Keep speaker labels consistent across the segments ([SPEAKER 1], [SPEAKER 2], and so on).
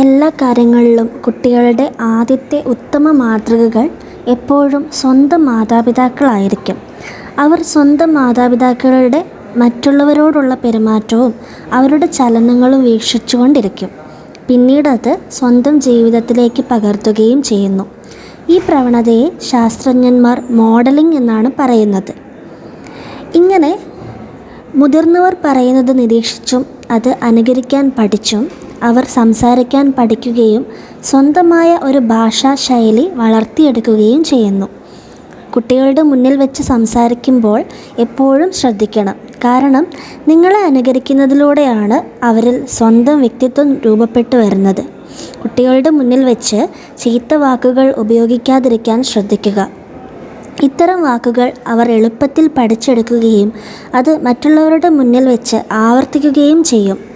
[SPEAKER 1] എല്ലാ കാര്യങ്ങളിലും കുട്ടികളുടെ ആദ്യത്തെ ഉത്തമ മാതൃകകൾ എപ്പോഴും സ്വന്തം മാതാപിതാക്കളായിരിക്കും. അവർ സ്വന്തം മാതാപിതാക്കളുടെ മറ്റുള്ളവരോടുള്ള പെരുമാറ്റവും അവരുടെ ചലനങ്ങളും വീക്ഷിച്ചുകൊണ്ടിരിക്കും. പിന്നീടത് സ്വന്തം ജീവിതത്തിലേക്ക് പകർത്തുകയും ചെയ്യുന്നു. ഈ പ്രവണതയെ ശാസ്ത്രജ്ഞന്മാർ മോഡലിംഗ് എന്നാണ് പറയുന്നത്. ഇങ്ങനെ മുതിർന്നവർ പറയുന്നത് നിരീക്ഷിച്ചും അത് അനുകരിക്കാൻ പഠിച്ചും അവർ സംസാരിക്കാൻ പഠിക്കുകയും സ്വന്തമായ ഒരു ഭാഷാ ശൈലി വളർത്തിയെടുക്കുകയും ചെയ്യുന്നു. കുട്ടികളുടെ മുന്നിൽ വെച്ച് സംസാരിക്കുമ്പോൾ എപ്പോഴും ശ്രദ്ധിക്കണം. കാരണം നിങ്ങളെ അനുകരിക്കുന്നതിലൂടെയാണ് അവരിൽ സ്വന്തം വ്യക്തിത്വം രൂപപ്പെട്ടു വരുന്നത്. കുട്ടികളുടെ മുന്നിൽ വെച്ച് ചീത്ത വാക്കുകൾ ഉപയോഗിക്കാതിരിക്കാൻ ശ്രദ്ധിക്കുക. ഇത്തരം വാക്കുകൾ അവർ എളുപ്പത്തിൽ പഠിച്ചെടുക്കുകയും അത് മറ്റുള്ളവരുടെ മുന്നിൽ വെച്ച് ആവർത്തിക്കുകയും ചെയ്യും.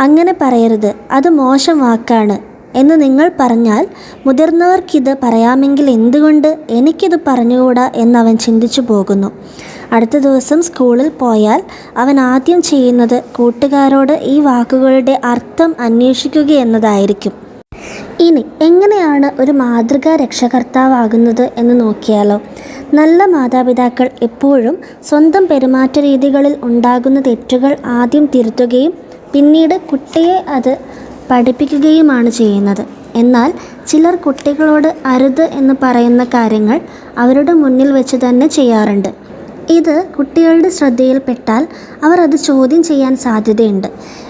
[SPEAKER 1] അങ്ങനെ പറയരുത് അത് മോശം വാക്കാണ് എന്ന് നിങ്ങൾ പറഞ്ഞാൽ മുതിർന്നവർക്കിത് പറയാമെങ്കിൽ എന്തുകൊണ്ട് എനിക്കിത് പറഞ്ഞുകൂടാ എന്നവൻ ചിന്തിച്ചു പോകുന്നു. അടുത്ത ദിവസം സ്കൂളിൽ പോയാൽ അവൻ ആദ്യം ചെയ്യുന്നത് കൂട്ടുകാരോട് ഈ വാക്കുകളുടെ അർത്ഥം അന്വേഷിക്കുക എന്നതായിരിക്കും ഇനി എങ്ങനെയാണ് ഒരു മാതൃകാ രക്ഷകർത്താവാകുന്നത് എന്ന് നോക്കിയാലോ. നല്ല മാതാപിതാക്കൾ എപ്പോഴും സ്വന്തം പെരുമാറ്റ രീതികളിൽ ഉണ്ടാകുന്ന തെറ്റുകൾ ആദ്യം തിരുത്തുകയും പിന്നീട് കുട്ടിയെ അത് പഠിപ്പിക്കുകയുമാണ് ചെയ്യുന്നത്. എന്നാൽ ചിലർ കുട്ടികളോട് അരുത് എന്ന് പറയുന്ന കാര്യങ്ങൾ അവരുടെ മുന്നിൽ വെച്ച് തന്നെ ചെയ്യാറുണ്ട്. ഇത് കുട്ടികളുടെ ശ്രദ്ധയിൽപ്പെട്ടാൽ അവർ അത് ചോദ്യം ചെയ്യാൻ സാധ്യതയുണ്ട്.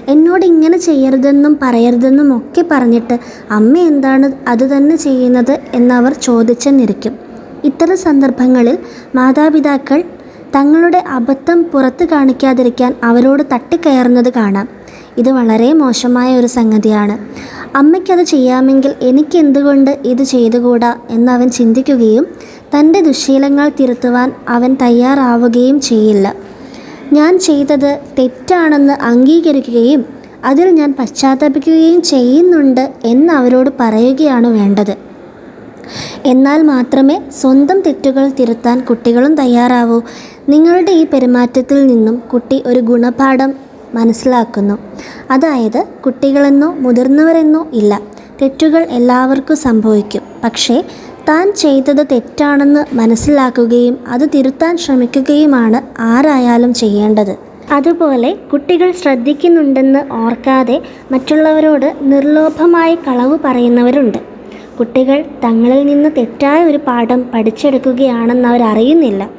[SPEAKER 1] എന്നോട് ഇങ്ങനെ ചെയ്യരുതെന്നും പറയരുതെന്നും ഒക്കെ പറഞ്ഞിട്ട് അമ്മ എന്താണ് അത് തന്നെ ചെയ്യുന്നത് എന്നവർ ചോദിച്ചെന്നിരിക്കും. ഇത്തരം സന്ദർഭങ്ങളിൽ മാതാപിതാക്കൾ തങ്ങളുടെ അബദ്ധം പുറത്ത് കാണിക്കാതിരിക്കാൻ അവരോട് തട്ടിക്കയറുന്നത് കാണാം. ഇത് വളരെ മോശമായ ഒരു സംഗതിയാണ്. അമ്മയ്ക്കത് ചെയ്യാമെങ്കിൽ എനിക്കെന്തുകൊണ്ട് ഇത് ചെയ്തുകൂടാ എന്നവൻ ചിന്തിക്കുകയും തന്റെ ദുശീലങ്ങൾ തിരുത്തുവാൻ അവൻ തയ്യാറാവുകയും ചെയ്യില്ല. ഞാൻ ചെയ്തത് തെറ്റാണെന്ന് അംഗീകരിക്കുകയും അതിൽ ഞാൻ പശ്ചാത്തപിക്കുകയും ചെയ്യുന്നുണ്ട് എന്ന് അവരോട് പറയുകയാണ് വേണ്ടത്. എന്നാൽ മാത്രമേ സ്വന്തം തെറ്റുകൾ തിരുത്താൻ കുട്ടികളും തയ്യാറാവൂ. നിങ്ങളുടെ ഈ പെരുമാറ്റത്തിൽ നിന്നും കുട്ടി ഒരു ഗുണപാഠം മനസ്സിലാക്കുന്നു. അതായത് കുട്ടികളെന്നോ മുതിർന്നവരെന്നോ ഇല്ല. തെറ്റുകൾ എല്ലാവർക്കും സംഭവിക്കും. പക്ഷേ താൻ ചെയ്തത് തെറ്റാണെന്ന് മനസ്സിലാക്കുകയും അത് തിരുത്താൻ ശ്രമിക്കുകയുമാണ് ആരായാലും ചെയ്യേണ്ടത്. അതുപോലെ കുട്ടികൾ ശ്രദ്ധിക്കുന്നുണ്ടെന്ന് ഓർക്കാതെ മറ്റുള്ളവരോട് നിർലോഭമായി കളവ് പറയുന്നവരുണ്ട്. കുട്ടികൾ തങ്ങളിൽ നിന്ന് തെറ്റായ ഒരു പാഠം പഠിച്ചെടുക്കുകയാണെന്ന് അവരറിയുന്നില്ല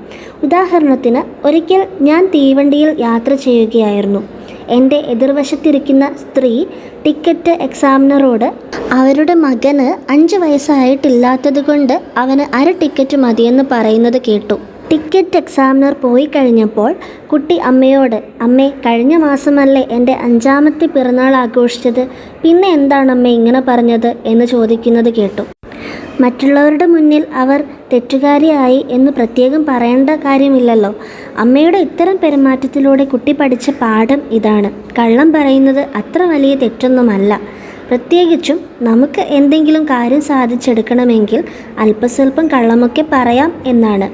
[SPEAKER 1] ഉദാഹരണത്തിന് ഒരിക്കൽ ഞാൻ തീവണ്ടിയിൽ യാത്ര ചെയ്യുകയായിരുന്നു. എന്റെ എതിർവശത്തിരിക്കുന്ന സ്ത്രീ ടിക്കറ്റ് എക്സാമിനറോട് അവരുടെ മകന് അഞ്ച് വയസ്സായിട്ടില്ലാത്തതുകൊണ്ട് അവന് അര ടിക്കറ്റ് മതിയെന്ന് പറയുന്നത് കേട്ടു. ടിക്കറ്റ് എക്സാമിനർ പോയി കഴിഞ്ഞപ്പോൾ കുട്ടി അമ്മയോട് അമ്മേ കഴിഞ്ഞ മാസമല്ലേ എന്റെ അഞ്ചാമത്തെ പിറന്നാൾ ആഘോഷിച്ചത് പിന്നെ എന്താണ് അമ്മേ ഇങ്ങനെ പറഞ്ഞത് എന്ന് ചോദിക്കുന്നത് കേട്ടു. മറ്റുള്ളവരുടെ മുന്നിൽ അവർ തെറ്റുകാരിയായി എന്ന് പ്രത്യേകം പറയേണ്ട കാര്യമില്ലല്ലോ. അമ്മയുടെ ഇത്തരം പെരുമാറ്റത്തിലൂടെ കുട്ടി പഠിച്ച പാഠം ഇതാണ്. കള്ളം പറയുന്നത് അത്ര വലിയ തെറ്റൊന്നുമല്ല. പ്രത്യേകിച്ചും നമുക്ക് എന്തെങ്കിലും കാര്യം സാധിച്ചെടുക്കണമെങ്കിൽ അല്പസ്വല്പം കള്ളമൊക്കെ പറയാം എന്നാണ്.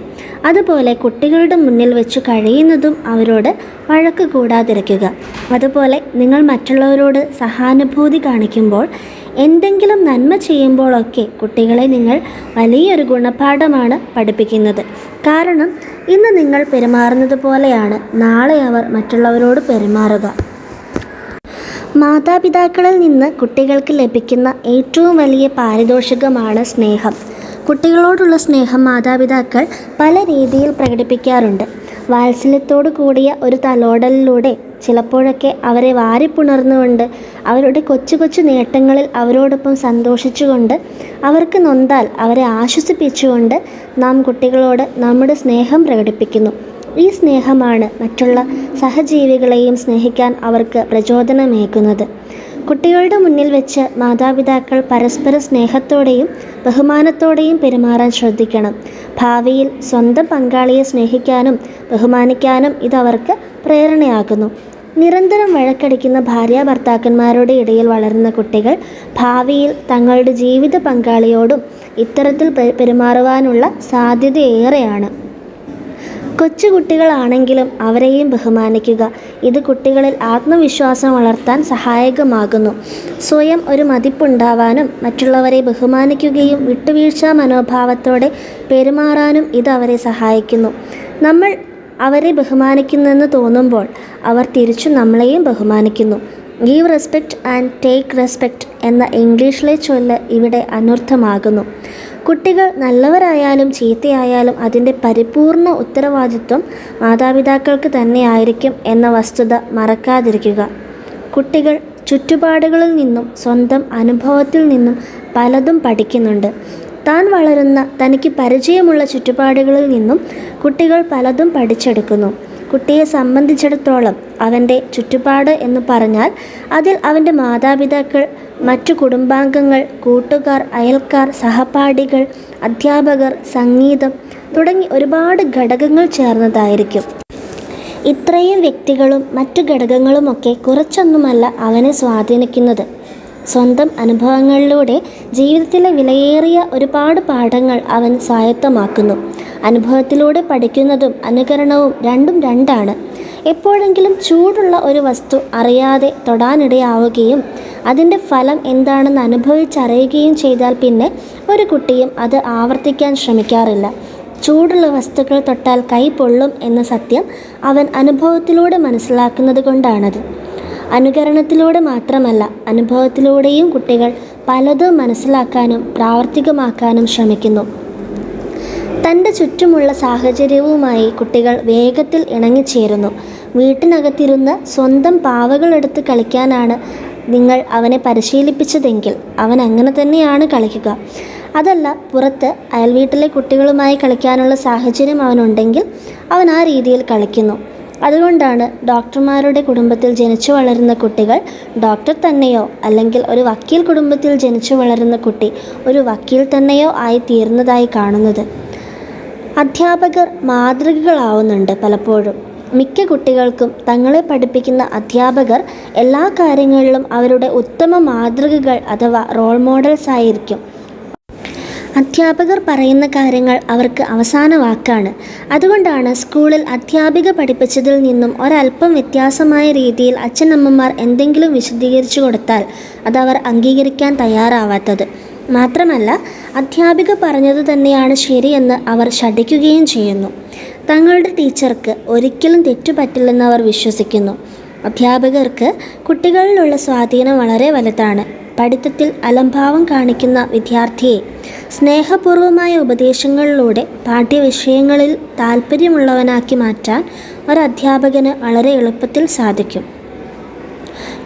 [SPEAKER 1] അതുപോലെ കുട്ടികളുടെ മുന്നിൽ വെച്ച് കഴിയുന്നതും അവരോട് വഴക്ക് കൂടാതിരിക്കുക. അതുപോലെ നിങ്ങൾ മറ്റുള്ളവരോട് സഹാനുഭൂതി കാണിക്കുമ്പോൾ എന്തെങ്കിലും നന്മ ചെയ്യുമ്പോഴൊക്കെ കുട്ടികളെ നിങ്ങൾ വലിയൊരു ഗുണപാഠമാണ് പഠിപ്പിക്കുന്നത്. കാരണം ഇന്ന് നിങ്ങൾ പെരുമാറുന്നത് പോലെയാണ് നാളെ അവർ മറ്റുള്ളവരോട് പെരുമാറുക. മാതാപിതാക്കളിൽ നിന്ന് കുട്ടികൾക്ക് ലഭിക്കുന്ന ഏറ്റവും വലിയ പാരിതോഷികമാണ് സ്നേഹം. കുട്ടികളോടുള്ള സ്നേഹം മാതാപിതാക്കൾ പല രീതിയിൽ പ്രകടിപ്പിക്കാറുണ്ട്. വാത്സല്യത്തോടു കൂടിയ ഒരു തലോടലിലൂടെ ചിലപ്പോഴൊക്കെ അവരെ വാരിപ്പുണർന്നുകൊണ്ട് അവരുടെ കൊച്ചു കൊച്ചു നേട്ടങ്ങളിൽ അവരോടൊപ്പം സന്തോഷിച്ചുകൊണ്ട് അവർക്ക് നൊന്താൽ അവരെ ആശ്വസിപ്പിച്ചുകൊണ്ട് നാം കുട്ടികളോട് നമ്മുടെ സ്നേഹം പ്രകടിപ്പിക്കുന്നു. ഈ സ്നേഹമാണ് മറ്റുള്ള സഹജീവികളെയും സ്നേഹിക്കാൻ അവർക്ക് പ്രചോദനമേകുന്നത്. കുട്ടികളുടെ മുന്നിൽ വെച്ച് മാതാപിതാക്കൾ പരസ്പര സ്നേഹത്തോടെയും ബഹുമാനത്തോടെയും പെരുമാറാൻ ശ്രദ്ധിക്കണം. ഭാവിയിൽ സ്വന്തം പങ്കാളിയെ സ്നേഹിക്കാനും ബഹുമാനിക്കാനും ഇതവർക്ക് പ്രേരണയാകുന്നു. നിരന്തരം വഴക്കടിക്കുന്ന ഭാര്യാഭർത്താക്കന്മാരുടെ ഇടയിൽ വളരുന്ന കുട്ടികൾ ഭാവിയിൽ തങ്ങളുടെ ജീവിത പങ്കാളിയോടും ഇത്തരത്തിൽ പെരുമാറുവാനുള്ള സാധ്യതയേറെയാണ്. കൊച്ചുകുട്ടികളാണെങ്കിലും അവരെയും ബഹുമാനിക്കുക. ഇത് കുട്ടികളിൽ ആത്മവിശ്വാസം വളർത്താൻ സഹായകമാകുന്നു. സ്വയം ഒരു മതിപ്പുണ്ടാവാനും മറ്റുള്ളവരെ ബഹുമാനിക്കുകയും വിട്ടുവീഴ്ചാ മനോഭാവത്തോടെ പെരുമാറാനും ഇത് അവരെ സഹായിക്കുന്നു. നമ്മൾ അവരെ ബഹുമാനിക്കുന്നെന്ന് തോന്നുമ്പോൾ അവർ തിരിച്ചു നമ്മളെയും ബഹുമാനിക്കുന്നു. Give respect and take respect എന്ന ഇംഗ്ലീഷിലെ ചൊല്ല് ഇവിടെ അനർത്ഥമാകുന്നു. കുട്ടികൾ നല്ലവരായാലും ചീത്തയായാലും അതിന്റെ പരിപൂർണ ഉത്തരവാദിത്വം മാതാപിതാക്കൾക്ക് തന്നെയായിരിക്കും എന്ന വസ്തുത മറക്കാതിരിക്കുക. കുട്ടികൾ ചുറ്റുപാടുകളിൽ നിന്നും സ്വന്തം അനുഭവത്തിൽ നിന്നും പലതും പഠിക്കുന്നുണ്ട്. താൻ വളരുന്ന തനിക്ക് പരിചയമുള്ള ചുറ്റുപാടുകളിൽ നിന്നും കുട്ടികൾ പലതും പഠിച്ചെടുക്കുന്നു. കുട്ടിയെ സംബന്ധിച്ചിടത്തോളം അവന്റെ ചുറ്റുപാട് എന്ന് പറഞ്ഞാൽ അതിൽ അവന്റെ മാതാപിതാക്കൾ മറ്റു കുടുംബാംഗങ്ങൾ കൂട്ടുകാർ അയൽക്കാർ സഹപാഠികൾ അധ്യാപകർ സംഗീതം തുടങ്ങി ഒരുപാട് ഘടകങ്ങൾ ചേർന്നതായിരിക്കും. ഇത്രയും വ്യക്തികളും മറ്റു ഘടകങ്ങളുമൊക്കെ കുറച്ചൊന്നുമല്ല അവനെ സ്വാധീനിക്കുന്നത്. സ്വന്തം അനുഭവങ്ങളിലൂടെ ജീവിതത്തിലെ വിലയേറിയ ഒരുപാട് പാഠങ്ങൾ അവൻ സ്വായത്തമാക്കുന്നു. അനുഭവത്തിലൂടെ പഠിക്കുന്നതും അനുകരണവും രണ്ടും രണ്ടാണ്. എപ്പോഴെങ്കിലും ചൂടുള്ള ഒരു വസ്തു അറിയാതെ തൊടാനിടയാവുകയും അതിന്റെ ഫലം എന്താണെന്ന് അനുഭവിച്ചറിയുകയും ചെയ്താൽ പിന്നെ ഒരു കുട്ടിയും അത് ആവർത്തിക്കാൻ ശ്രമിക്കാറില്ല. ചൂടുള്ള വസ്തുക്കൾ തൊട്ടാൽ കൈ പൊള്ളും എന്ന സത്യം അവൻ അനുഭവത്തിലൂടെ മനസ്സിലാക്കുന്നത് കൊണ്ടാണത് അനുകരണത്തിലൂടെ മാത്രമല്ല അനുഭവത്തിലൂടെയും കുട്ടികൾ പലതും മനസ്സിലാക്കാനും പ്രാവർത്തികമാക്കാനും ശ്രമിക്കുന്നു. തന്റെ ചുറ്റുമുള്ള സാഹചര്യവുമായി കുട്ടികൾ വേഗത്തിൽ ഇണങ്ങിച്ചേരുന്നു. വീട്ടിനകത്തിരുന്ന് സ്വന്തം പാവകളെടുത്ത് കളിക്കാനാണ് നിങ്ങൾ അവനെ പരിശീലിപ്പിച്ചതെങ്കിൽ അവൻ അങ്ങനെ തന്നെയാണ് കളിക്കുക. അതല്ല പുറത്ത് അയൽവീട്ടിലെ കുട്ടികളുമായി കളിക്കാനുള്ള സാഹചര്യം അവനുണ്ടെങ്കിൽ അവൻ ആ രീതിയിൽ കളിക്കുന്നു. അതുകൊണ്ടാണ് ഡോക്ടർമാരുടെ കുടുംബത്തിൽ ജനിച്ചു വളരുന്ന കുട്ടികൾ ഡോക്ടർ തന്നെയോ അല്ലെങ്കിൽ ഒരു വക്കീൽ കുടുംബത്തിൽ ജനിച്ചു വളരുന്ന കുട്ടി ഒരു വക്കീൽ തന്നെയോ ആയി തീർന്നതായി കാണുന്നത്. അധ്യാപകർ മാതൃകകളാവുന്നുണ്ട് പലപ്പോഴും. മിക്ക കുട്ടികൾക്കും തങ്ങളെ പഠിപ്പിക്കുന്ന അധ്യാപകർ എല്ലാ കാര്യങ്ങളിലും അവരുടെ ഉത്തമ മാതൃകകൾ അഥവാ റോൾ മോഡൽസ് ആയിരിക്കും. അധ്യാപകർ പറയുന്ന കാര്യങ്ങൾ അവർക്ക് അവസാന വാക്കാണ്. അതുകൊണ്ടാണ് സ്കൂളിൽ അധ്യാപിക പഠിപ്പിച്ചതിൽ നിന്നും ഒരല്പം വ്യത്യാസമായ രീതിയിൽ അച്ഛനമ്മമാർ എന്തെങ്കിലും വിശദീകരിച്ചു കൊടുത്താൽ അവർ അംഗീകരിക്കാൻ തയ്യാറാവാത്തത്. മാത്രമല്ല അധ്യാപിക പറഞ്ഞത് തന്നെയാണ് ശരിയെന്ന് അവർ ശഠിക്കുകയും ചെയ്യുന്നു. തങ്ങളുടെ ടീച്ചർക്ക് ഒരിക്കലും തെറ്റുപറ്റില്ലെന്ന് അവർ വിശ്വസിക്കുന്നു. അധ്യാപകർക്ക് കുട്ടികളിലുള്ള സ്വാധീനം വളരെ വലുതാണ്. പഠിത്തത്തിൽ അലംഭാവം കാണിക്കുന്ന വിദ്യാർത്ഥിയെ സ്നേഹപൂർവമായ ഉപദേശങ്ങളിലൂടെ പാഠ്യവിഷയങ്ങളിൽ താല്പര്യമുള്ളവനാക്കി മാറ്റാൻ ഒരധ്യാപകന് വളരെ എളുപ്പത്തിൽ സാധിക്കും.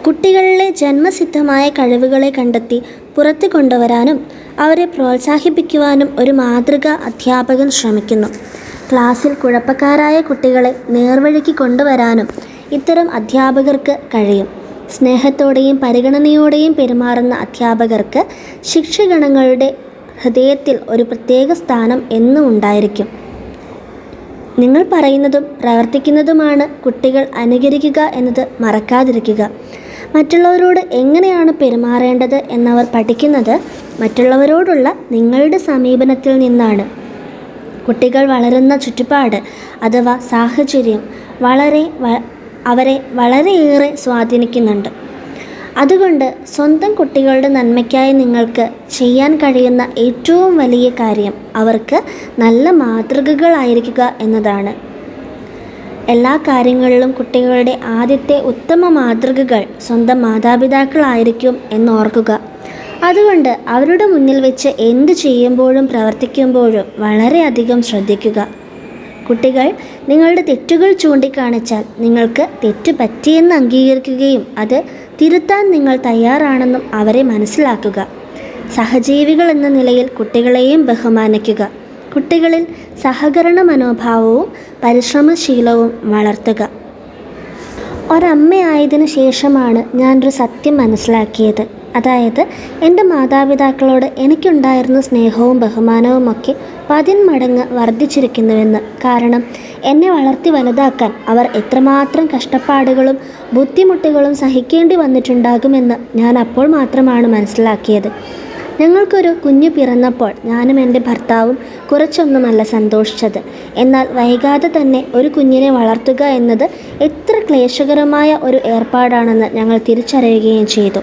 [SPEAKER 1] കുട്ടികളിലെ ജന്മസിദ്ധമായ കഴിവുകളെ കണ്ടെത്തി പുറത്തു കൊണ്ടുവരാനും അവരെ പ്രോത്സാഹിപ്പിക്കുവാനും ഒരു മാതൃക അധ്യാപകൻ ശ്രമിക്കുന്നു. ക്ലാസ്സിൽ കുഴപ്പക്കാരായ കുട്ടികളെ നേർവഴിക്ക് കൊണ്ടുവരാനും ഇത്തരം അധ്യാപകർക്ക് കഴിയും. സ്നേഹത്തോടെയും പരിഗണനയോടെയും പെരുമാറുന്ന അധ്യാപകർക്ക് ശിക്ഷഗണങ്ങളുടെ ഹൃദയത്തിൽ ഒരു പ്രത്യേക സ്ഥാനം എന്നും ഉണ്ടായിരിക്കും. നിങ്ങൾ പറയുന്നതും പ്രവർത്തിക്കുന്നതുമാണ് കുട്ടികൾ അനുകരിക്കുക എന്നത് മറക്കാതിരിക്കുക. മറ്റുള്ളവരോട് എങ്ങനെയാണ് പെരുമാറേണ്ടത് എന്നവർ പഠിക്കുന്നത് മറ്റുള്ളവരോടുള്ള നിങ്ങളുടെ സമീപനത്തിൽ നിന്നാണ്. കുട്ടികൾ വളരുന്ന ചുറ്റുപാട് അഥവാ സാഹചര്യം വളരെ അവരെ വളരെയേറെ സ്വാധീനിക്കുന്നുണ്ട്. അതുകൊണ്ട് സ്വന്തം കുട്ടികളുടെ നന്മയ്ക്കായി നിങ്ങൾക്ക് ചെയ്യാൻ കഴിയുന്ന ഏറ്റവും വലിയ കാര്യം അവർക്ക് നല്ല മാതൃകകളായിരിക്കുക എന്നതാണ്. എല്ലാ കാര്യങ്ങളിലും കുട്ടികളുടെ ആദ്യത്തെ ഉത്തമ മാതൃകകൾ സ്വന്തം മാതാപിതാക്കളായിരിക്കും എന്നോർക്കുക. അതുകൊണ്ട് അവരുടെ മുന്നിൽ വെച്ച് എന്ത് ചെയ്യുമ്പോഴും പ്രവർത്തിക്കുമ്പോഴും വളരെയധികം ശ്രദ്ധിക്കുക. കുട്ടികൾ നിങ്ങളുടെ തെറ്റുകൾ ചൂണ്ടിക്കാണിച്ചാൽ നിങ്ങൾക്ക് തെറ്റ് പറ്റിയെന്ന് അംഗീകരിക്കുകയും അത് തിരുത്താൻ നിങ്ങൾ തയ്യാറാണെന്നും അവരെ മനസ്സിലാക്കുക. സഹജീവികൾ എന്ന നിലയിൽ കുട്ടികളെയും ബഹുമാനിക്കുക. കുട്ടികളിൽ സഹകരണ മനോഭാവവും പരിശ്രമശീലവും വളർത്തുക. ഒരമ്മയായതിനു ശേഷമാണ് ഞാനൊരു സത്യം മനസ്സിലാക്കിയത്. അതായത് എന്റെ മാതാപിതാക്കളോട് എനിക്കുണ്ടായിരുന്ന സ്നേഹവും ബഹുമാനവുമൊക്കെ പതിന്മടങ്ങ് വർദ്ധിച്ചിരിക്കുന്നുവെന്ന്. കാരണം എന്നെ വളർത്തി വലുതാക്കാൻ അവർ എത്രമാത്രം കഷ്ടപ്പാടുകളും ബുദ്ധിമുട്ടുകളും സഹിക്കേണ്ടി വന്നിട്ടുണ്ടാകുമെന്ന് ഞാൻ അപ്പോൾ മാത്രമാണ് മനസ്സിലാക്കിയത്. ഞങ്ങൾക്കൊരു കുഞ്ഞ് പിറന്നപ്പോൾ ഞാനും എന്റെ ഭർത്താവും കുറച്ചൊന്നുമല്ല സന്തോഷിച്ചത്. എന്നാൽ വൈകാതെ തന്നെ ഒരു കുഞ്ഞിനെ വളർത്തുക എന്നത് എത്ര ക്ലേശകരമായ ഒരു ഏർപ്പാടാണെന്ന് ഞങ്ങൾ തിരിച്ചറിയുകയും ചെയ്തു.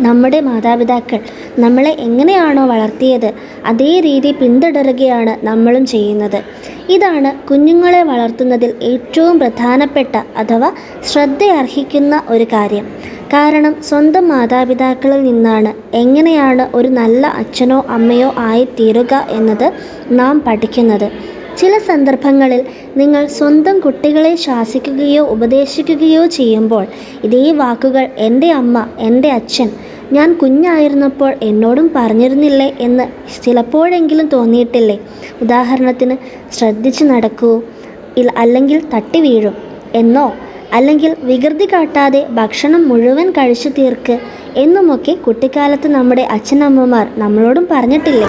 [SPEAKER 1] നമ്മുടെ മാതാപിതാക്കൾ നമ്മളെ എങ്ങനെയാണോ വളർത്തിയത് അതേ രീതി പിന്തുടരുകയാണ് നമ്മളും ചെയ്യുന്നത്. ഇതാണ് കുഞ്ഞുങ്ങളെ വളർത്തുന്നതിൽ ഏറ്റവും പ്രധാനപ്പെട്ട അഥവാ ശ്രദ്ധയർഹിക്കുന്ന ഒരു കാര്യം. കാരണം സ്വന്തം മാതാപിതാക്കളിൽ നിന്നാണ് എങ്ങനെയാണ് ഒരു നല്ല അച്ഛനോ അമ്മയോ ആയിത്തീരുക എന്നത് നാം പഠിക്കുന്നത്. ചില സന്ദർഭങ്ങളിൽ നിങ്ങൾ സ്വന്തം കുട്ടികളെ ശാസിക്കുകയോ ഉപദേശിക്കുകയോ ചെയ്യുമ്പോൾ ഇതേ വാക്കുകൾ എന്റെ അമ്മ എന്റെ അച്ഛൻ ഞാൻ കുഞ്ഞായിരുന്നപ്പോൾ എന്നോടും പറഞ്ഞിരുന്നില്ലേ എന്ന് ചിലപ്പോഴെങ്കിലും തോന്നിയിട്ടില്ലേ? ഉദാഹരണത്തിന് ശ്രദ്ധിച്ച് നടക്കൂ അല്ലെങ്കിൽ തട്ടി വീഴും എന്നോ അല്ലെങ്കിൽ വികൃതി കാട്ടാതെ ഭക്ഷണം മുഴുവൻ കഴിച്ചു തീർക്ക് എന്നുമൊക്കെ കുട്ടിക്കാലത്ത് നമ്മുടെ അച്ഛനമ്മമാർ നമ്മളോടും പറഞ്ഞിട്ടില്ലേ?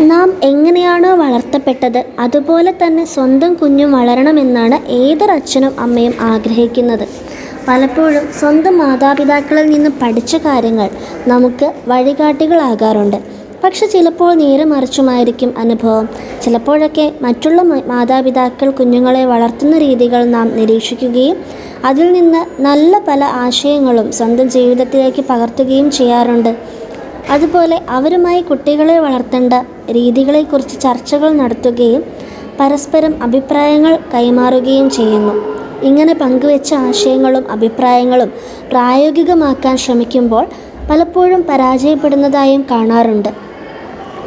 [SPEAKER 1] നാം എങ്ങനെയാണോ വളർത്തപ്പെട്ടത് അതുപോലെ തന്നെ സ്വന്തം കുഞ്ഞും വളരണമെന്നാണ് ഏതൊരു അച്ഛനും അമ്മയും ആഗ്രഹിക്കുന്നത്. പലപ്പോഴും സ്വന്തം മാതാപിതാക്കളിൽ നിന്ന് പഠിച്ച കാര്യങ്ങൾ നമുക്ക് വഴികാട്ടികളാകാറുണ്ട്. പക്ഷെ ചിലപ്പോൾ നേരെ മറിച്ചുമായിരിക്കും അനുഭവം. ചിലപ്പോഴൊക്കെ മറ്റുള്ള മാതാപിതാക്കൾ കുഞ്ഞുങ്ങളെ വളർത്തുന്ന രീതികൾ നാം നിരീക്ഷിക്കുകയും അതിൽ നിന്ന് നല്ല പല ആശയങ്ങളും സ്വന്തം ജീവിതത്തിലേക്ക് പകർത്തുകയും ചെയ്യാറുണ്ട്. അതുപോലെ അവരുമായി കുട്ടികളെ വളർത്തേണ്ട രീതികളെക്കുറിച്ച് ചർച്ചകൾ നടത്തുകയും പരസ്പരം അഭിപ്രായങ്ങൾ കൈമാറുകയും ചെയ്യുന്നു. ഇങ്ങനെ പങ്കുവെച്ച ആശയങ്ങളും അഭിപ്രായങ്ങളും പ്രായോഗികമാക്കാൻ ശ്രമിക്കുമ്പോൾ പലപ്പോഴും പരാജയപ്പെടുന്നതായും കാണാറുണ്ട്.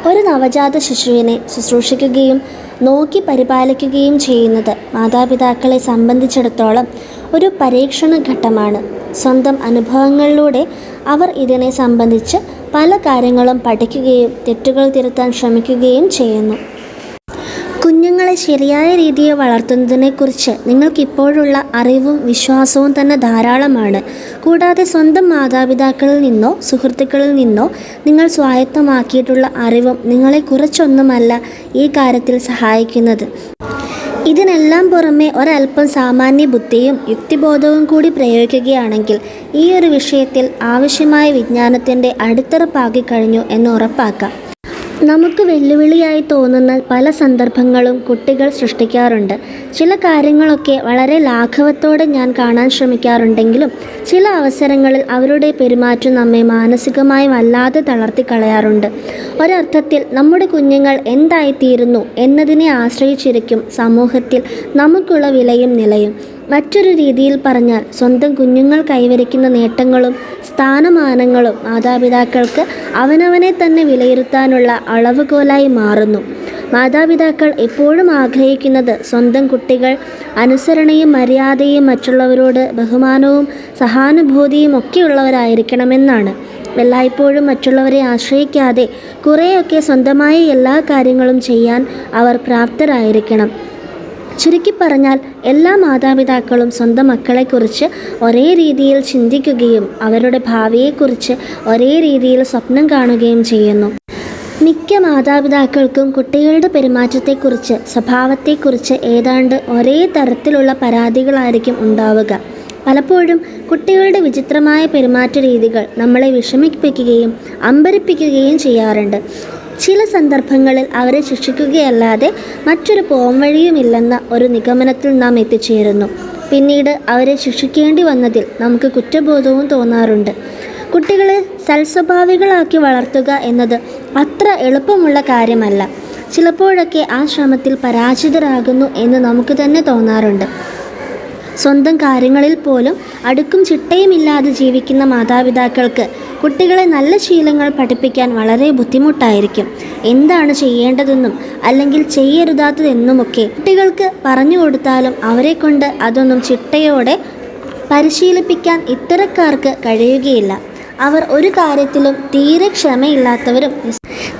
[SPEAKER 1] ഒരു നവജാത ശിശുവിനെ ശുശ്രൂഷിക്കുകയും നോക്കി പരിപാലിക്കുകയും ചെയ്യുന്നത് മാതാപിതാക്കളെ സംബന്ധിച്ചിടത്തോളം ഒരു പരീക്ഷണ ഘട്ടമാണ്. സ്വന്തം അനുഭവങ്ങളിലൂടെ അവർ ഇതിനെ സംബന്ധിച്ച് പല കാര്യങ്ങളും പഠിക്കുകയും തെറ്റുകൾ തിരുത്താൻ ശ്രമിക്കുകയും ചെയ്യുന്നു. കുഞ്ഞുങ്ങളെ ശരിയായ രീതിയിൽ വളർത്തുന്നതിനെക്കുറിച്ച് നിങ്ങൾക്കിപ്പോഴുള്ള അറിവും വിശ്വാസവും തന്നെ ധാരാളമാണ്. കൂടാതെ സ്വന്തം മാതാപിതാക്കളിൽ നിന്നോ സുഹൃത്തുക്കളിൽ നിന്നോ നിങ്ങൾ സ്വായത്തമാക്കിയിട്ടുള്ള അറിവും നിങ്ങളെ കുറച്ചൊന്നുമല്ല ഈ കാര്യത്തിൽ സഹായിക്കുന്നത്. ഇതിനെല്ലാം പുറമെ ഒരല്പം സാമാന്യ ബുദ്ധിയും യുക്തിബോധവും കൂടി പ്രയോഗിക്കുകയാണെങ്കിൽ ഈ ഒരു വിഷയത്തിൽ ആവശ്യമായ വിജ്ഞാനത്തിന്റെ അടിത്തറ പാകിക്കഴിഞ്ഞു എന്ന് ഉറപ്പാക്കാം. നമുക്ക് വെല്ലുവിളിയായി തോന്നുന്ന പല സന്ദർഭങ്ങളും കുട്ടികൾ സൃഷ്ടിക്കാറുണ്ട്. ചില കാര്യങ്ങളൊക്കെ വളരെ ലാഘവത്തോടെ ഞാൻ കാണാൻ ശ്രമിക്കാറുണ്ടെങ്കിലും ചില അവസരങ്ങളിൽ അവരുടെ പെരുമാറ്റം നമ്മെ മാനസികമായി വല്ലാതെ തളർത്തി കളയാറുണ്ട് ഒരർത്ഥത്തിൽ നമ്മുടെ കുഞ്ഞുങ്ങൾ എന്തായിത്തീരുന്നു എന്നതിനെ ആശ്രയിച്ചിരിക്കും സമൂഹത്തിൽ നമുക്കുള്ള വിലയും നിലയും. മറ്റൊരു രീതിയിൽ പറഞ്ഞാൽ സ്വന്തം കുഞ്ഞുങ്ങൾ കൈവരിക്കുന്ന നേട്ടങ്ങളും സ്ഥാനമാനങ്ങളും മാതാപിതാക്കൾക്ക് അവനവനെ തന്നെ വിലയിരുത്താനുള്ള അളവുകോലായി മാറുന്നു. മാതാപിതാക്കൾ എപ്പോഴും ആഗ്രഹിക്കുന്നത് സ്വന്തം കുട്ടികൾ അനുസരണയും മര്യാദയും മറ്റുള്ളവരോട് ബഹുമാനവും സഹാനുഭൂതിയും ഒക്കെയുള്ളവരായിരിക്കണമെന്നാണ്. എല്ലായ്പ്പോഴും മറ്റുള്ളവരെ ആശ്രയിക്കാതെ കുറേയൊക്കെ സ്വന്തമായി എല്ലാ കാര്യങ്ങളും ചെയ്യാൻ അവർ പ്രാപ്തരായിരിക്കണം. ചുരുക്കി പറഞ്ഞാൽ എല്ലാ മാതാപിതാക്കളും സ്വന്തം മക്കളെക്കുറിച്ച് ഒരേ രീതിയിൽ ചിന്തിക്കുകയും അവരുടെ ഭാവിയെക്കുറിച്ച് ഒരേ രീതിയിൽ സ്വപ്നം കാണുകയും ചെയ്യുന്നു. മിക്ക മാതാപിതാക്കൾക്കും കുട്ടികളുടെ പെരുമാറ്റത്തെക്കുറിച്ച് സ്വഭാവത്തെക്കുറിച്ച് ഏതാണ്ട് ഒരേ തരത്തിലുള്ള പരാതികളായിരിക്കും ഉണ്ടാവുക. പലപ്പോഴും കുട്ടികളുടെ വിചിത്രമായ പെരുമാറ്റ രീതികൾ നമ്മളെ വിഷമിപ്പിക്കുകയും അമ്പരിപ്പിക്കുകയും ചെയ്യാറുണ്ട്. ചില സന്ദർഭങ്ങളിൽ അവരെ ശിക്ഷിക്കുകയല്ലാതെ മറ്റൊരു പോംവഴിയുമില്ലെന്ന ഒരു നിഗമനത്തിൽ നാം എത്തിച്ചേരുന്നു. പിന്നീട് അവരെ ശിക്ഷിക്കേണ്ടി വന്നതിൽ നമുക്ക് കുറ്റബോധവും തോന്നാറുണ്ട്. കുട്ടികളെ സൽസ്വഭാവികളാക്കി വളർത്തുക എന്നത് അത്ര എളുപ്പമുള്ള കാര്യമല്ല. ചിലപ്പോഴൊക്കെ ആ ശ്രമത്തിൽ പരാജിതരാകുന്നു എന്ന് നമുക്ക് തന്നെ തോന്നാറുണ്ട്. സ്വന്തം കാര്യങ്ങളിൽ പോലും അടുക്കും ചിട്ടയുമില്ലാതെ ജീവിക്കുന്ന മാതാപിതാക്കൾക്ക് കുട്ടികളെ നല്ല ശീലങ്ങൾ പഠിപ്പിക്കാൻ വളരെ ബുദ്ധിമുട്ടായിരിക്കും. എന്താണ് ചെയ്യേണ്ടതെന്നും അല്ലെങ്കിൽ ചെയ്യരുതാത്തതെന്നുമൊക്കെ കുട്ടികൾക്ക് പറഞ്ഞു കൊടുത്താലും അവരെ കൊണ്ട് അതൊന്നും ചിട്ടയോടെ പരിശീലിപ്പിക്കാൻ ഇത്തരക്കാർക്ക് കഴിയുകയില്ല. അവർ ഒരു കാര്യത്തിലും തീരെ ക്ഷമയില്ലാത്തവരും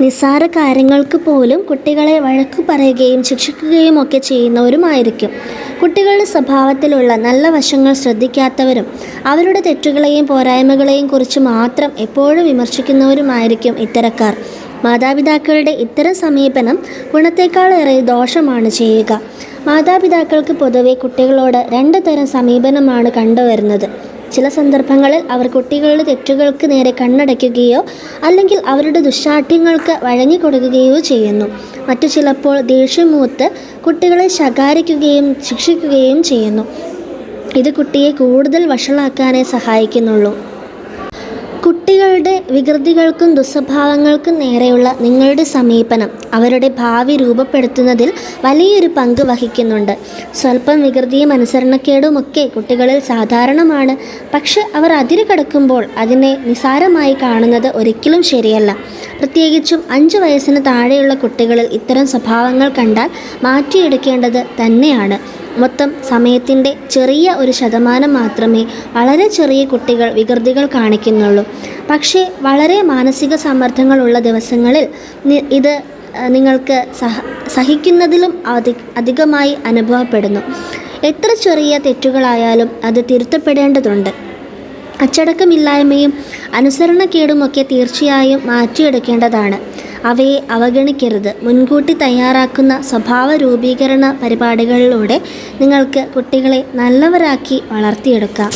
[SPEAKER 1] നിസ്സാര കാര്യങ്ങൾക്ക് പോലും കുട്ടികളെ വഴക്കു പറയുകയും ശിക്ഷിക്കുകയും ഒക്കെ ചെയ്യുന്നവരുമായിരിക്കും. കുട്ടികളുടെ സ്വഭാവത്തിലുള്ള നല്ല വശങ്ങൾ ശ്രദ്ധിക്കാത്തവരും അവരുടെ തെറ്റുകളെയും പോരായ്മകളെയും കുറിച്ച് മാത്രം എപ്പോഴും വിമർശിക്കുന്നവരുമായിരിക്കും ഇത്തരക്കാർ. മാതാപിതാക്കളുടെ ഇത്തരം സമീപനം ഗുണത്തേക്കാളേറെ ദോഷമാണ് ചെയ്യുക. മാതാപിതാക്കൾക്ക് പൊതുവെ കുട്ടികളോട് രണ്ട് തരം സമീപനമാണ് കണ്ടുവരുന്നത്. ചില സന്ദർഭങ്ങളിൽ അവർ കുട്ടികളുടെ തെറ്റുകൾക്ക് നേരെ കണ്ണടയ്ക്കുകയോ അല്ലെങ്കിൽ അവരുടെ ദുശാഠ്യങ്ങൾക്ക് വഴങ്ങിക്കൊടുക്കുകയോ ചെയ്യുന്നു. മറ്റു ചിലപ്പോൾ ദേഷ്യം മൂത്ത് കുട്ടികളെ ശകാരിക്കുകയും ശിക്ഷിക്കുകയും ചെയ്യുന്നു. ഇത് കുട്ടിയെ കൂടുതൽ വഷളാക്കാനേ സഹായിക്കുന്നുള്ളൂ. കുട്ടികളുടെ വികൃതികൾക്കും ദുസ്വഭാവങ്ങൾക്കും നേരെയുള്ള നിങ്ങളുടെ സമീപനം അവരുടെ ഭാവി രൂപപ്പെടുത്തുന്നതിൽ വലിയൊരു പങ്ക് വഹിക്കുന്നുണ്ട്. സ്വല്പം വികൃതിയും അനുസരണക്കേടുമൊക്കെ കുട്ടികളിൽ സാധാരണമാണ്. പക്ഷെ അവർ അതിര് കടക്കുമ്പോൾ അതിനെ നിസാരമായി കാണുന്നത് ഒരിക്കലും ശരിയല്ല. പ്രത്യേകിച്ചും അഞ്ച് വയസ്സിന് താഴെയുള്ള കുട്ടികളിൽ ഇത്തരം സ്വഭാവങ്ങൾ കണ്ടാൽ മാറ്റിയെടുക്കേണ്ടത് തന്നെയാണ്. മൊത്തം സമയത്തിന്റെ ചെറിയ ഒരു ശതമാനം മാത്രമേ വളരെ ചെറിയ കുട്ടികൾ വികൃതികൾ കാണിക്കുന്നുള്ളൂ. പക്ഷേ വളരെ മാനസിക സമ്മർദ്ദങ്ങളുള്ള ദിവസങ്ങളിൽ ഇത് നിങ്ങൾക്ക് സഹ സഹിക്കുന്നതിലും അധി അധികമായി അനുഭവപ്പെടുന്നു. എത്ര ചെറിയ തെറ്റുകളായാലും അത് തിരുത്തപ്പെടേണ്ടതുണ്ട്. അച്ചടക്കമില്ലായ്മയും അനുസരണക്കേടുമൊക്കെ തീർച്ചയായും മാറ്റിയെടുക്കേണ്ടതാണ്. അവയെ അവഗണിക്കരുത്. മുൻകൂട്ടി തയ്യാറാക്കുന്ന സ്വഭാവ രൂപീകരണ പരിപാടികളിലൂടെ നിങ്ങൾക്ക് കുട്ടികളെ നല്ലവരാക്കി വളർത്തിയെടുക്കാം.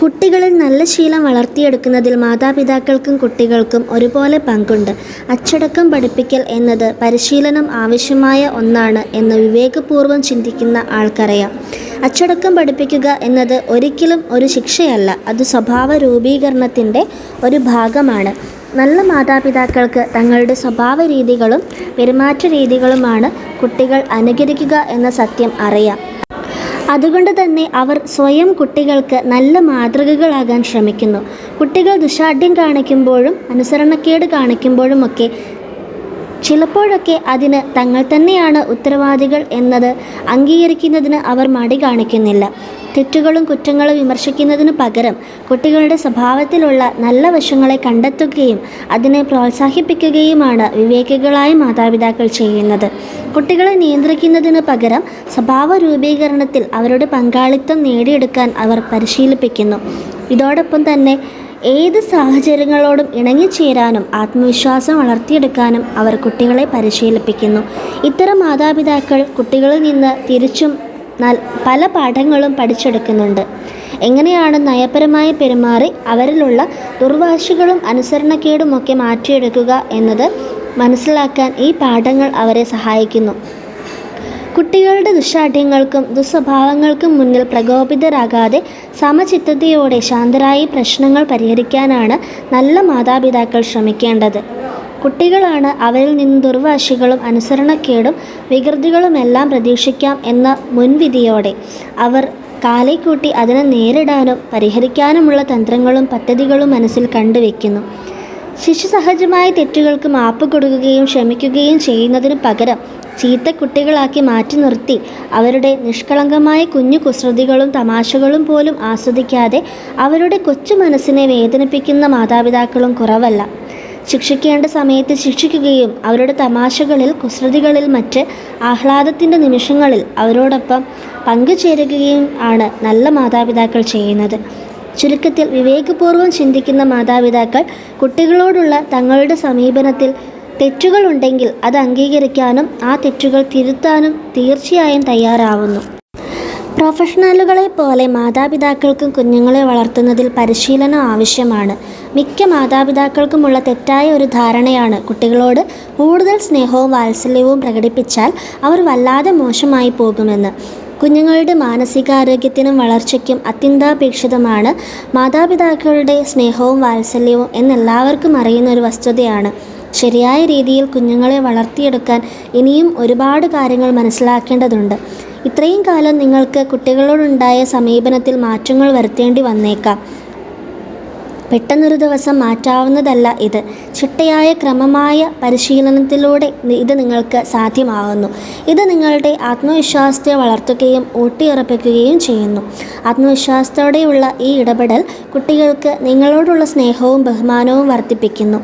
[SPEAKER 1] കുട്ടികളിൽ നല്ല ശീലം വളർത്തിയെടുക്കുന്നതിൽ മാതാപിതാക്കൾക്കും കുട്ടികൾക്കും ഒരുപോലെ പങ്കുണ്ട്. അച്ചടക്കം പഠിപ്പിക്കൽ എന്നത് പരിശീലനം ആവശ്യമായ ഒന്നാണ് എന്ന് വിവേകപൂർവം ചിന്തിക്കുന്ന ആൾക്കറിയാം. അച്ചടക്കം പഠിപ്പിക്കുക എന്നത് ഒരിക്കലും ഒരു ശിക്ഷയല്ല. അത് സ്വഭാവ രൂപീകരണത്തിന്റെ ഒരു ഭാഗമാണ്. നല്ല മാതാപിതാക്കൾക്ക് തങ്ങളുടെ സ്വഭാവ രീതികളും പെരുമാറ്റ രീതികളുമാണ് കുട്ടികൾ അനുകരിക്കുക എന്ന സത്യം അറിയാം. അതുകൊണ്ട് തന്നെ അവർ സ്വയം കുട്ടികൾക്ക് നല്ല മാതൃകകളാകാൻ ശ്രമിക്കുന്നു. കുട്ടികൾ ദുശാഠ്യം കാണിക്കുമ്പോഴും അനുസരണക്കേട് കാണിക്കുമ്പോഴുമൊക്കെ ചിലപ്പോഴൊക്കെ അതിന് തങ്ങൾ തന്നെയാണ് ഉത്തരവാദികൾ എന്നത് അംഗീകരിക്കുന്നതിന് അവർ മടി കാണിക്കുന്നില്ല. തെറ്റുകളും കുറ്റങ്ങളും വിമർശിക്കുന്നതിനു പകരം കുട്ടികളുടെ സ്വഭാവത്തിലുള്ള നല്ല വശങ്ങളെ കണ്ടെത്തുകയും അതിനെ പ്രോത്സാഹിപ്പിക്കുകയുമാണ് വിവേകികളായ മാതാപിതാക്കൾ ചെയ്യുന്നത്. കുട്ടികളെ നിയന്ത്രിക്കുന്നതിന് പകരം സ്വഭാവ രൂപീകരണത്തിൽ അവരുടെ പങ്കാളിത്തം നേടിയെടുക്കാൻ അവർ പരിശീലിപ്പിക്കുന്നു. ഇതോടൊപ്പം തന്നെ ഏത് സാഹചര്യങ്ങളോടും ഇണങ്ങിച്ചേരാനും ആത്മവിശ്വാസം വളർത്തിയെടുക്കാനും അവർ കുട്ടികളെ പരിശീലിപ്പിക്കുന്നു. ഇത്തരം മാതാപിതാക്കൾ കുട്ടികളിൽ നിന്ന് തിരിച്ചും പല പാഠങ്ങളും പഠിച്ചെടുക്കുന്നുണ്ട്. എങ്ങനെയാണ് നയപരമായ പെരുമാറി അവരിലുള്ള ദുർവാശികളും അനുസരണക്കേടുമൊക്കെ മാറ്റിയെടുക്കുക എന്നത് മനസ്സിലാക്കാൻ ഈ പാഠങ്ങൾ അവരെ സഹായിക്കുന്നു. കുട്ടികളുടെ ദുശാഠ്യങ്ങൾക്കും ദുസ്വഭാവങ്ങൾക്കും മുന്നിൽ പ്രകോപിതരാകാതെ സമചിത്തതയോടെ ശാന്തരായി പ്രശ്നങ്ങൾ പരിഹരിക്കാനാണ് നല്ല മാതാപിതാക്കൾ ശ്രമിക്കേണ്ടത്. കുട്ടികളാണ് അവരിൽ നിന്ന് ദുർവാശികളും അനുസരണക്കേടും വികൃതികളുമെല്ലാം പ്രതീക്ഷിക്കാം എന്ന മുൻവിധിയോടെ അവർ കാലേക്കൂട്ടി അതിനെ നേരിടാനും പരിഹരിക്കാനുമുള്ള തന്ത്രങ്ങളും പദ്ധതികളും മനസ്സിൽ കണ്ടുവെക്കുന്നു. ശിശുസഹജമായ തെറ്റുകൾക്ക് മാപ്പ് കൊടുക്കുകയും ക്ഷമിക്കുകയും ചെയ്യുന്നതിനു പകരം ചീത്ത കുട്ടികളാക്കി മാറ്റി നിർത്തി അവരുടെ നിഷ്കളങ്കമായ കുഞ്ഞു കുസൃതികളും തമാശകളും പോലും ആസ്വദിക്കാതെ അവരുടെ കൊച്ചു മനസ്സിനെ വേദനിപ്പിക്കുന്ന മാതാപിതാക്കളും കുറവല്ല. ശിക്ഷിക്കേണ്ട സമയത്ത് ശിക്ഷിക്കുകയും അവരുടെ തമാശകളിൽ കുസൃതികളിൽ മറ്റ് ആഹ്ലാദത്തിന്റെ നിമിഷങ്ങളിൽ അവരോടൊപ്പം പങ്കുചേരുകയും ആണ് നല്ല മാതാപിതാക്കൾ ചെയ്യുന്നത്. ചുരുക്കത്തിൽ വിവേകപൂർവം ചിന്തിക്കുന്ന മാതാപിതാക്കൾ കുട്ടികളോടുള്ള തങ്ങളുടെ സമീപനത്തിൽ തെറ്റുകൾ ഉണ്ടെങ്കിൽ അത് അംഗീകരിക്കാനും ആ തെറ്റുകൾ തിരുത്താനും തീർച്ചയായും തയ്യാറാവുന്നു. പ്രൊഫഷണലുകളെ പോലെ മാതാപിതാക്കൾക്കും കുഞ്ഞുങ്ങളെ വളർത്തുന്നതിൽ പരിശീലനം ആവശ്യമാണ്. മിക്ക മാതാപിതാക്കൾക്കുമുള്ള തെറ്റായ ഒരു ധാരണയാണ് കുട്ടികളോട് കൂടുതൽ സ്നേഹവും വാത്സല്യവും പ്രകടിപ്പിച്ചാൽ അവർ വല്ലാതെ മോശമായി പോകുമെന്ന്. കുഞ്ഞുങ്ങളുടെ മാനസികാരോഗ്യത്തിനും വളർച്ചയ്ക്കും അത്യന്താപേക്ഷിതമാണ്. മാതാപിതാക്കളുടെ സ്നേഹവും വാത്സല്യവും എന്നെല്ലാവർക്കും അറിയുന്ന ഒരു വസ്തുതയാണ്. ശരിയായ രീതിയിൽ കുഞ്ഞുങ്ങളെ വളർത്തിയെടുക്കാൻ ഇനിയും ഒരുപാട് കാര്യങ്ങൾ മനസ്സിലാക്കേണ്ടതുണ്ട്. ഇത്രയും കാലം നിങ്ങൾക്ക് കുട്ടികളോടുണ്ടായ സമീപനത്തിൽ മാറ്റങ്ങൾ വരുത്തേണ്ടി വന്നേക്കാം. പെട്ടെന്നൊരു ദിവസം മാറ്റാവുന്നതല്ല ഇത്. ചിട്ടയായ ക്രമമായ പരിശീലനത്തിലൂടെ ഇത് നിങ്ങൾക്ക് സാധ്യമാകുന്നു ഇത് നിങ്ങളുടെ ആത്മവിശ്വാസത്തെ വളർത്തുകയും ഊട്ടിയുറപ്പിക്കുകയും ചെയ്യുന്നു. ആത്മവിശ്വാസത്തോടെയുള്ള ഈ ഇടപെടൽ കുട്ടികൾക്ക് നിങ്ങളോടുള്ള സ്നേഹവും ബഹുമാനവും വർദ്ധിപ്പിക്കുന്നു.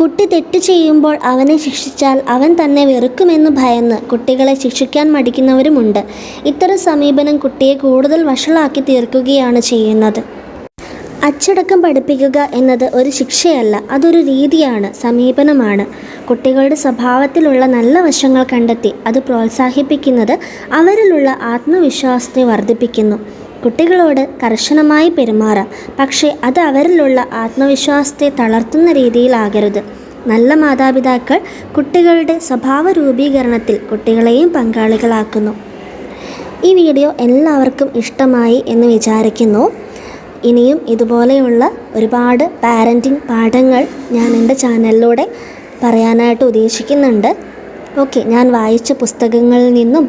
[SPEAKER 1] കുട്ടി തെറ്റ് ചെയ്യുമ്പോൾ അവനെ ശിക്ഷിച്ചാൽ അവൻ തന്നെ വെറുക്കുമെന്ന് ഭയന്ന് കുട്ടികളെ ശിക്ഷിക്കാൻ മടിക്കുന്നവരുമുണ്ട്. ഇത്തരം സമീപനം കുട്ടിയെ കൂടുതൽ വഷളാക്കി തീർക്കുകയാണ് ചെയ്യുന്നത്. അച്ചടക്കം പഠിപ്പിക്കുക എന്നത് ഒരു ശിക്ഷയല്ല അതൊരു രീതിയാണ് സമീപനമാണ്. കുട്ടികളുടെ സ്വഭാവത്തിലുള്ള നല്ല വശങ്ങൾ കണ്ടെത്തി അത് പ്രോത്സാഹിപ്പിക്കുന്നത് അവരിലുള്ള ആത്മവിശ്വാസത്തെ വർദ്ധിപ്പിക്കുന്നു. കുട്ടികളോട് കർശനമായി പെരുമാറാം പക്ഷേ അത് അവരിലുള്ള ആത്മവിശ്വാസത്തെ തളർത്തുന്ന രീതിയിലാകരുത് നല്ല മാതാപിതാക്കൾ കുട്ടികളുടെ സ്വഭാവ രൂപീകരണത്തിൽ കുട്ടികളെയും പങ്കാളികളാക്കുന്നു. ഈ വീഡിയോ എല്ലാവർക്കും ഇഷ്ടമായി എന്ന് വിചാരിക്കുന്നു. ഇനിയും ഇതുപോലെയുള്ള ഒരുപാട് പാരന്റിങ് പാഠങ്ങൾ ഞാൻ എന്റെ ചാനലിലൂടെ പറയാനായിട്ട് ഉദ്ദേശിക്കുന്നുണ്ട്. ഓക്കെ ഞാൻ വായിച്ച പുസ്തകങ്ങളിൽ നിന്നും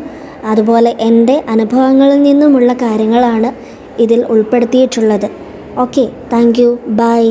[SPEAKER 1] അതുപോലെ എന്റെ അനുഭവങ്ങളിൽ നിന്നുമുള്ള കാര്യങ്ങളാണ് ഇതിൽ ഉൾപ്പെടുത്തിയിട്ടുള്ളത്. Okay thank you by